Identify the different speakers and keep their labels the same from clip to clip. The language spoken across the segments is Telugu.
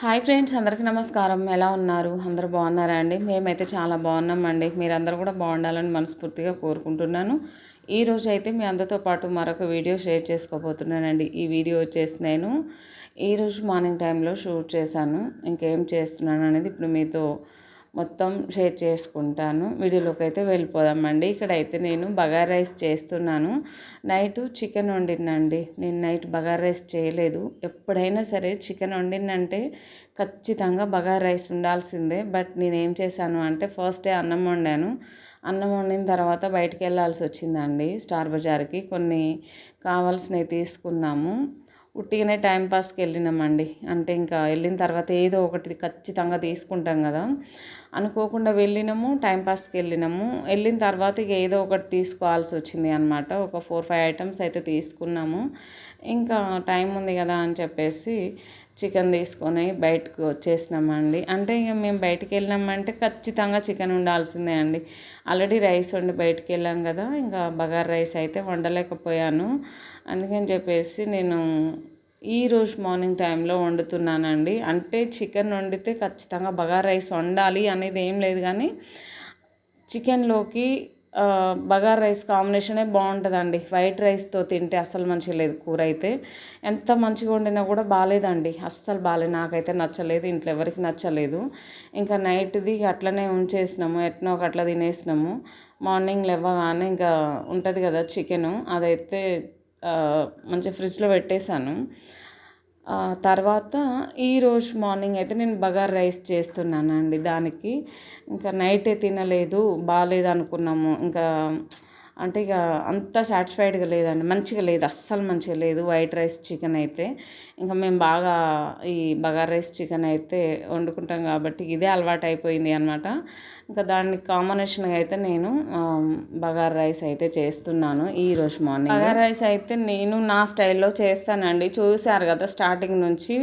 Speaker 1: హాయ్ ఫ్రెండ్స్ అందరికీ నమస్కారం. ఎలా ఉన్నారు? అందరూ బాగున్నారా అండి? మేమైతే చాలా బాగున్నామండి. మీరందరూ కూడా బాగుండాలని మనస్ఫూర్తిగా కోరుకుంటున్నాను. ఈ రోజు అయితే మీ అందరితో పాటు మరొక వీడియో షేర్ చేసుకోబోతున్నానండి. ఈ వీడియో వచ్చేసి నేను ఈరోజు మార్నింగ్ టైంలో షూట్ చేశాను. ఇంకేం చేస్తున్నాను అనేది ఇప్పుడు మీతో మొత్తం షేర్ చేసుకుంటాను. వీడియోలోకి అయితే వెళ్ళిపోదామండి. ఇక్కడైతే నేను బగార్ రైస్ చేస్తున్నాను. నైట్ చికెన్ వండినండి. నేను నైట్ బగార్ రైస్ చేయలేదు. ఎప్పుడైనా సరే చికెన్ వండినంటే ఖచ్చితంగా బగార్ రైస్ ఉండాల్సిందే. బట్ నేనేం చేశాను అంటే ఫస్ట్ డే అన్నం వండాను. అన్నం వండిన తర్వాత బయటికి వెళ్ళాల్సి వచ్చిందండి స్టార్ బజార్కి. కొన్ని కావాల్సినవి తీసుకున్నాము. ఉట్టిగానే టైంపాస్కి వెళ్ళినామండి. అంటే ఇంకా వెళ్ళిన తర్వాత ఏదో ఒకటి ఖచ్చితంగా తీసుకుంటాం కదా. అనుకోకుండా వెళ్ళినాము టైంపాస్కి వెళ్ళినాము. వెళ్ళిన తర్వాత ఇక ఏదో ఒకటి తీసుకోవాల్సి వచ్చింది అనమాట ఒక ఫోర్ ఫైవ్ ఐటమ్స్ అయితే తీసుకున్నాము. ఇంకా టైం ఉంది కదా అని చెప్పేసి చికెన్ తీసుకొని బయటకు వచ్చేసినామండి. అంటే ఇక మేము బయటికి వెళ్ళినామంటే ఖచ్చితంగా చికెన్ ఉండాల్సిందే అండి. ఆల్రెడీ రైస్ వండి బయటికి వెళ్ళాం కదా ఇంకా బగార్ రైస్ అయితే వండలేకపోయాను. అందుకని చెప్పేసి నేను ఈరోజు మార్నింగ్ టైంలో వండుతున్నానండి. అంటే చికెన్ వండితే ఖచ్చితంగా బగార్ రైస్ వండాలి అనేది ఏం లేదు కానీ చికెన్లోకి బగార్ రైస్ కాంబినేషనే బాగుంటుందండి. వైట్ రైస్తో తింటే అస్సలు మంచిగా లేదు కూర అయితే. ఎంత మంచిగా వండినా కూడా బాగాలేదండి అస్సలు బాగాలేదు నాకైతే నచ్చలేదు. ఇంట్లో ఎవరికి నచ్చలేదు. ఇంకా నైట్ది అట్లనే ఉంచేసినాము. ఎట్నో ఒక అట్లా తినేసినాము. మార్నింగ్ లేవగానే ఇంకా ఉంటుంది కదా చికెను. అదైతే మంచిగా ఫ్రిడ్జ్లో పెట్టేశాను. తర్వాత ఈరోజు మార్నింగ్ అయితే నేను బగార్ రైస్ చేస్తున్నానండి దానికి. ఇంకా నైటే తినలేదు బాగాలేదు అనుకున్నాము ఇంకా అంటే ఇక అంత సాటిస్ఫైడ్గా లేదండి. మంచిగా లేదు. అస్సలు మంచిగా లేదు. వైట్ రైస్ చికెన్ అయితే. ఇంకా మేము బాగా ఈ బగార్ రైస్ చికెన్ అయితే వండుకుంటాం కాబట్టి ఇదే అలవాటు అయిపోయింది అనమాట ఇంకా దానికి కాంబినేషన్గా అయితే నేను బగార్ రైస్ అయితే చేస్తున్నాను ఈరోజు మార్నింగ్. బగార్ రైస్ అయితే నేను నా స్టైల్లో చేస్తానండి. చూశారు కదా స్టార్టింగ్ నుంచి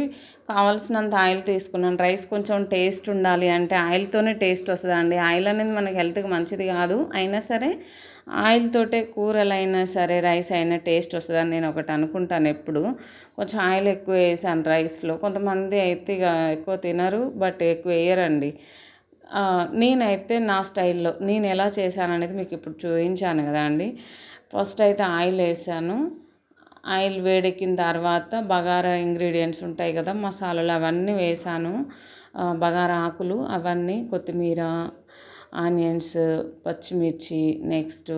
Speaker 1: కావాల్సినంత ఆయిల్ తీసుకున్నాను. రైస్ కొంచెం టేస్ట్ ఉండాలి అంటే ఆయిల్తోనే టేస్ట్ వస్తుందండి. ఆయిల్ అనేది మనకి హెల్త్కి మంచిది కాదు. అయినా సరే ఆయిల్ తోటే కూరలైనా సరే రైస్ అయినా టేస్ట్ వస్తుందని నేను ఒకటి అనుకుంటాను ఎప్పుడు. కొంచెం ఆయిల్ ఎక్కువ వేసాను రైస్లో. కొంతమంది అయితే ఇక ఎక్కువ తినరు బట్ ఎక్కువ వేయరండి. నేనైతే నా స్టైల్లో నేను ఎలా చేశాను అనేది మీకు ఇప్పుడు చూపించాను కదా అండి. ఫస్ట్ అయితే ఆయిల్ వేసాను. ఆయిల్ వేడెక్కిన తర్వాత బగారా ఇంగ్రీడియంట్స్ ఉంటాయి కదా మసాలాలు అవన్నీ వేసాను. బగారా ఆకులు అవన్నీ కొత్తిమీర ఆనియన్స్ పచ్చిమిర్చి నెక్స్ట్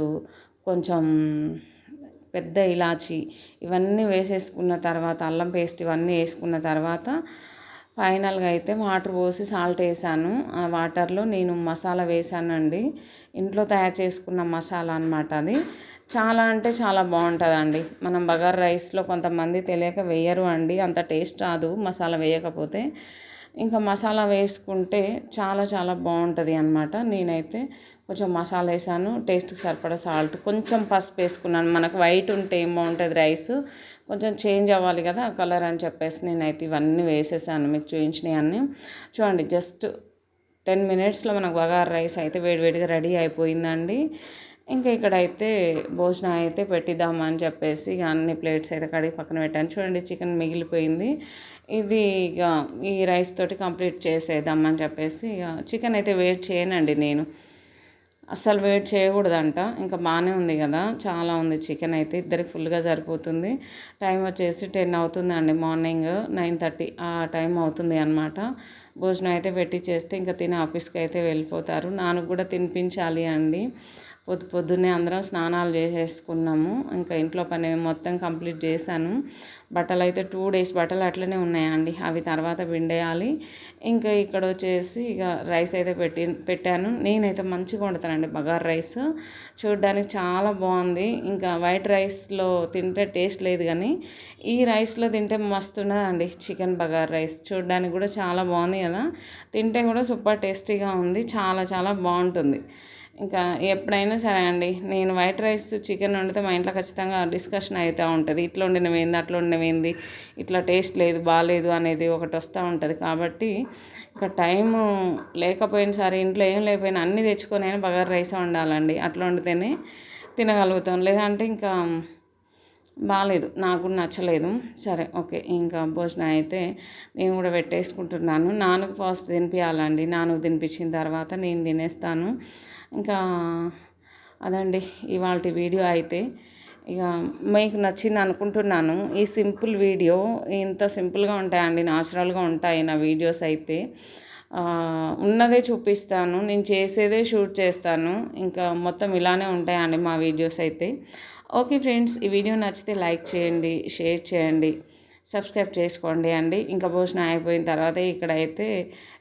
Speaker 1: కొంచెం పెద్ద ఇలాచి ఇవన్నీ వేసేసుకున్న తర్వాత అల్లం పేస్ట్ ఇవన్నీ వేసుకున్న తర్వాత ఫైనల్గా అయితే వాటర్ పోసి సాల్ట్ వేసాను. ఆ వాటర్లో నేను మసాలా వేసానండి. ఇంట్లో తయారు చేసుకున్న మసాలా అనమాట అది. చాలా అంటే చాలా బాగుంటుందండి. మనం బగార్ రైస్లో కొంతమంది తెలియక వేయరు అండి. అంత టేస్ట్ రాదు. మసాలా వేయకపోతే ఇంకా మసాలా వేసుకుంటే చాలా చాలా బాగుంటుంది అనమాట నేనైతే కొంచెం మసాలా వేసాను. టేస్ట్కి సరిపడా సాల్ట్. కొంచెం పసుపు వేసుకున్నాను. మనకు వైట్ ఉంటే ఏం బాగుంటుంది రైస్? కొంచెం చేంజ్ అవ్వాలి కదా కలర్ అని చెప్పేసి నేనైతే ఇవన్నీ వేసేసాను. మీకు చూపించినవి అన్నీ. చూడండి జస్ట్ టెన్ మినిట్స్లో మనకు బగార్ రైస్ అయితే వేడివేడిగా రెడీ అయిపోయిందండి. ఇంకా ఇక్కడైతే భోజనం అయితే పెట్టిద్దామని చెప్పేసి ఇక అన్ని ప్లేట్స్ అయితే కడిగి పక్కన పెట్టాను. చూడండి చికెన్ మిగిలిపోయింది. ఇది ఇక ఈ రైస్ తోటి కంప్లీట్ చేసేద్దామని చెప్పేసి ఇక చికెన్ అయితే వెయిట్ చేయనండి నేను. అస్సలు వెయిట్ చేయకూడదంట. ఇంకా బాగానే ఉంది కదా. చాలా ఉంది చికెన్ అయితే. ఇద్దరికి ఫుల్గా సరిపోతుంది. టైం వచ్చేసి టెన్ అవుతుందండి మార్నింగ్ నైన్ థర్టీ ఆ టైం అవుతుంది అనమాట భోజనం అయితే పెట్టి చేస్తే ఇంకా తిని ఆఫీస్కి అయితే వెళ్ళిపోతారు. నాన్నకు కూడా తినిపించాలి అండి. పొద్దు పొద్దున్నే అందరం స్నానాలు చేసేసుకున్నాము. ఇంకా ఇంట్లో పని మొత్తం కంప్లీట్ చేశాను. బట్టలు అయితే టూ డేస్ బట్టలు అట్లనే ఉన్నాయండి. అవి తర్వాత పిండేయాలి. ఇంకా ఇక్కడ వచ్చేసి ఇక రైస్ అయితే పెట్టి పెట్టాను. నేనైతే మంచిగా వండుతానండి బగార్ రైస్. చూడడానికి చాలా బాగుంది. ఇంకా వైట్ రైస్లో తింటే టేస్ట్ లేదు కానీ ఈ రైస్లో తింటే మస్తు ఉన్నదండి చికెన్ బగార్ రైస్. చూడడానికి కూడా చాలా బాగుంది కదా. తింటే కూడా సూపర్ టేస్టీగా ఉంది. చాలా చాలా బాగుంటుంది. ఇంకా ఎప్పుడైనా సరే అండి నేను వైట్ రైస్ చికెన్ వండితే మా ఇంట్లో ఖచ్చితంగా డిస్కషన్ అవుతూ ఉంటుంది. ఇట్లా వండినవేంది అట్లా వండినవేంది ఇట్లా టేస్ట్ లేదు బాగాలేదు అనేది ఒకటి వస్తూ ఉంటుంది. కాబట్టి ఇంకా టైము లేకపోయిన సరే ఇంట్లో ఏం లేకపోయినా అన్నీ తెచ్చుకొని అయినా బగారు రైస్ వండాలండి. అట్లా వండితేనే తినగలుగుతాం. లేదంటే ఇంకా బాగాలేదు నాకు కూడా నచ్చలేదు. సరే ఓకే ఇంకా భోజనం అయితే నేను కూడా పెట్టేసుకుంటున్నాను. నాన్నకు ఫస్ట్ తినిపించాలండి నాన్నకు తినిపించిన తర్వాత నేను తినేస్తాను. ఇంకా అదండి ఇవాళ వీడియో అయితే. ఇక మీకు నచ్చింది అనుకుంటున్నాను. ఈ సింపుల్ వీడియో ఇంత సింపుల్గా ఉంటాయండి న్యాచురల్గా ఉంటాయి నా వీడియోస్ అయితే. ఉన్నదే చూపిస్తాను నేను చేసేదే షూట్ చేస్తాను ఇంకా మొత్తం ఇలానే ఉంటాయండి మా వీడియోస్ అయితే. ఓకే ఫ్రెండ్స్ ఈ వీడియో నచ్చితే లైక్ చేయండి షేర్ చేయండి సబ్స్క్రైబ్ చేసుకోండి అండి. ఇంకా భోజనం అయిపోయిన తర్వాత ఇక్కడైతే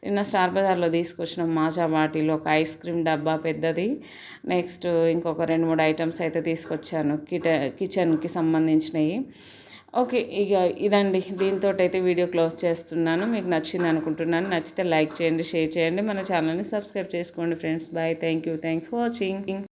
Speaker 1: నిన్న స్టార్ బజార్లో తీసుకొచ్చిన మాజా బాటిల్ ఒక ఐస్ క్రీమ్ డబ్బా పెద్దది. నెక్స్ట్ ఇంకొక రెండు మూడు ఐటమ్స్ అయితే తీసుకొచ్చాను కిట కిచెన్కి సంబంధించినవి. ఓకే ఇక ఇదండి. దీంతో అయితే వీడియో క్లోజ్ చేస్తున్నాను. మీకు నచ్చింది అనుకుంటున్నాను. నచ్చితే లైక్ చేయండి షేర్ చేయండి. మన ఛానల్ని సబ్స్క్రైబ్ చేసుకోండి friends. Bye. Thank you thank for watching.